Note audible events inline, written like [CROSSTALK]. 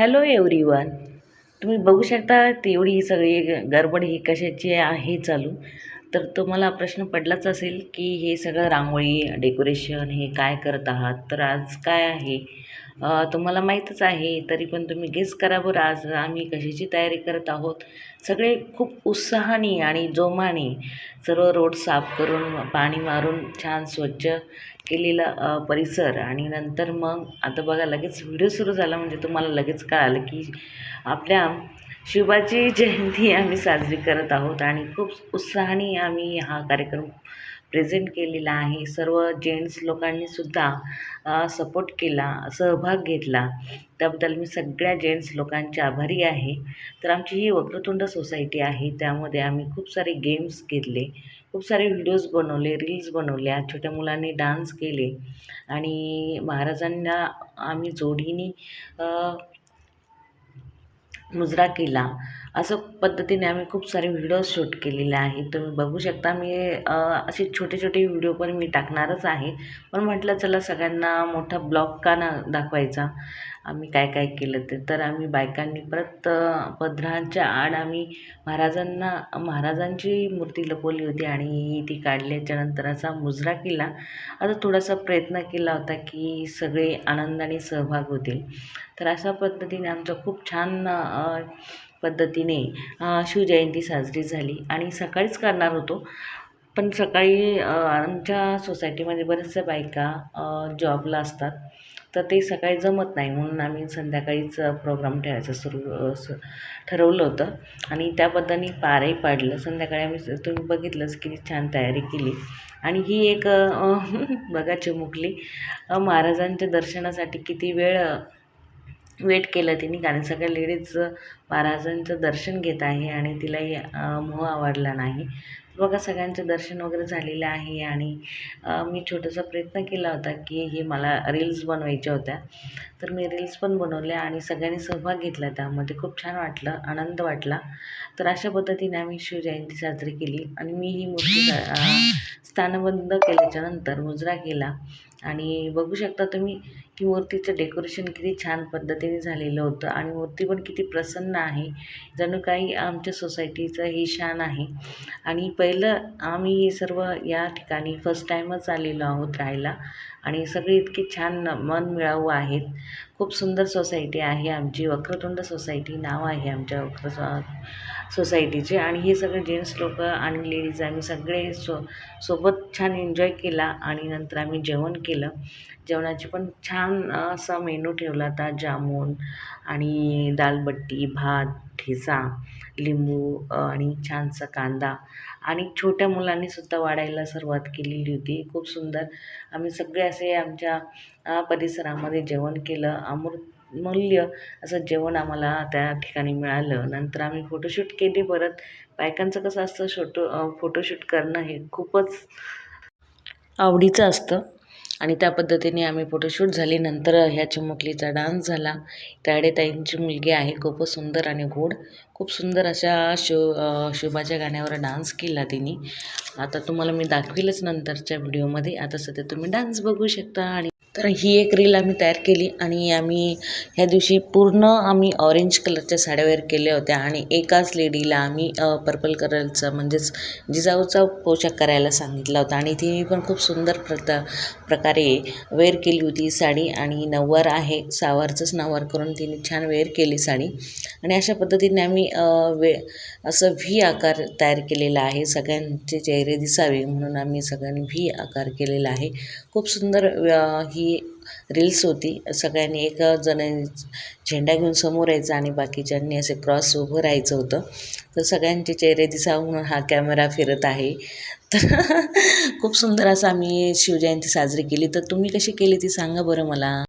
Hello everyone तुम्ही बघू शकता तेवढी सगळी गडबड ही कशाची आहे चालू. तर तुम्हाला प्रश्न पडलाच असेल की हे सगळं रांगोळी डेकोरेशन हे काय करत आहात? तर आज काय आहे? तुम्हाला माहीतच आहे तरी पण तुम्ही गेस करा बरं. आज आम्ही कशाची तयारी करत आहोत? सगळे खूप उत्साहाने आणि जोमाने सर्व रोड साफ करून पाणी मारून छान स्वच्छ केलेला परिसर. आणि नंतर मग आता बघा लगेच व्हिडिओ सुरू झाला म्हणजे तुम्हाला लगेच कळालं की आपल्या शिवाची जयंती आम्ही साजरी करत आहोत आणि खूप उत्साहाने आम्ही हा कार्यक्रम प्रेझेंट केलेला आहे. सर्व जेंट्स लोकांनीसुद्धा सपोर्ट केला सहभाग घेतला. त्याबद्दल मी सगळ्या जेंट्स लोकांचे आभारी आहे. तर आमची ही वक्रतुंड सोसायटी आहे. त्यामध्ये आम्ही खूप सारे गेम्स घेतले. खूप सारे व्हिडिओज बनवले रील्स बनवल्या छोट्या मुलांनी डान्स केले. आणि महाराजांना आम्ही जोडीने मुजरा केला. असं पद्धतीने आम्ही खूप सारे व्हिडिओज शूट केलेले आहेत. तुम्ही बघू शकता मी असे छोटे छोटे व्हिडिओ पण मी टाकणारच आहे. पण म्हटलं चला सगळ्यांना मोठा ब्लॉग का ना दाखवायचा? आम्ही काय काय केलं ते. तर आम्ही बायकांनी परत पदरांच्या पदराच्या आड आम्ही महाराजांना महाराजांची मूर्ती लपवली होती आणि ती काढल्याच्यानंतर असा मुजरा केला. आता थोडासा प्रयत्न केला होता की सगळे आनंदाने सहभाग होतील. तर अशा पद्धतीने आमचा खूप छान पद्धतीने शिवजयंती साजरी झाली आणि सकाळीच करणार होतो. पण सकाळी आमच्या सोसायटीमध्ये बऱ्याचशा बायका जॉबला असतात. तर ते सकाळी जमत नाही म्हणून आम्ही संध्याकाळीच प्रोग्राम ठेवायचं सुरू स ठरवलं होतं. आणि त्या पद्धतीने पारही पाडलं. संध्याकाळी आम्ही तुम्ही बघितलंच किती छान तयारी केली. आणि ही एक [LAUGHS] बघा चिमुकली महाराजांच्या दर्शनासाठी किती वेळ वेट केलं तिने कारण सगळ्या लेडीज महाराजांचं दर्शन घेत आहे आणि तिलाही मोह आवडला नाही. बघा सगळ्यांचं दर्शन वगैरे झालेलं आहे आणि मी छोटासा प्रयत्न केला होता की हे मला रील्स बनवायच्या होत्या. तर मी रील्स पण बनवल्या आणि सगळ्यांनी सहभाग घेतला. त्यामध्ये खूप छान वाटलं आनंद वाटला. तर अशा पद्धतीने आम्ही शिवजयंती साजरी केली आणि मी ही मूर्ती स्थानबंद केल्याच्यानंतर मुजरा केला. आणि बघू शकता तुम्ही की मूर्तीचं डेकोरेशन किती छान पद्धतीने झालेलं होतं आणि मूर्ती पण किती प्रसन्न आहे. जणू काही आमच्या सोसायटीचं ही शान आहे. आणि पहिलं आम्ही हे सर्व या ठिकाणी फर्स्ट टाईमच आलेलो आहोत राहायला. आणि सगळे इतके छान मन मिळावू आहेत. खूप सुंदर सोसायटी आहे आमची. वक्रतुंड सोसायटी नाव आहे आमच्या वक्र सोसायटीचे. आणि हे सगळे जेंट्स लोक आणि लेडीज आम्ही सगळे सो सोबत छान एन्जॉय केला आणि नंतर आम्ही जेवण केलं. जेवणाची पण छान असा मेनू ठेवला होता जामून आणि दालबट्टी भात ठेचा लिंबू आणि छानसा कांदा. आणि छोट्या मुलांनीसुद्धा वाढायला सुरुवात केलेली होती. खूप सुंदर. आम्ही सगळे असे आमच्या परिसरामध्ये जेवण केलं. अमृतमूल्य असं जेवण आम्हाला त्या ठिकाणी मिळालं. नंतर आम्ही फोटोशूट केली परत. बायकांचं कसं असतं शोटो फोटोशूट करणं हे खूपच आवडीचं असतं. आणि त्या पद्धतीने आम्ही फोटोशूट झाली. नंतर ह्या चिमुकलीचा डान्स झाला. ताईंची मुलगी आहे खूपच सुंदर आणि गोड. खूप सुंदर अशा शो शोभाच्या गाण्यावर डान्स केला तिने. आता तुम्हाला मी दाखवेलच नंतरच्या व्हिडिओमध्ये. आता सध्या तुम्ही डान्स बघू शकता आणि तर ही एक रील आम्ही तयार केली आणि आम्ही ह्या दिवशी पूर्ण आम्ही ऑरेंज कलरच्या साड्या वेअर केल्या होत्या आणि एकाच लेडीला आम्ही पर्पल कलरचा म्हणजेच जिजाऊचा पोशाख करायला सांगितला होता आणि तिने पण खूप सुंदर प्रता प्रकारे वेअर केली होती साडी आणि नऊवार आहे सावारचंच नऊवार करून तिने छान वेअर केली साडी. आणि अशा पद्धतीने आम्ही वे असं व्ही आकार तयार केलेला आहे सगळ्यांचे चेहरे दिसावे म्हणून आम्ही सगळ्यांनी व्ही आकार केलेला आहे. खूप सुंदर ही ही रील्स होती सगळ्यांनी एक जण झेंडा घेऊन समोर यायचा आणि बाकीच्यांनी असे क्रॉस उभं राहायचं होतं. तर सगळ्यांचे चेहरे दिसावं म्हणून हा कॅमेरा फिरत आहे. तर [LAUGHS] खूप सुंदर असं आम्ही शिवजयंती साजरी केली. तर तुम्ही कशी केली ती सांगा बरं मला.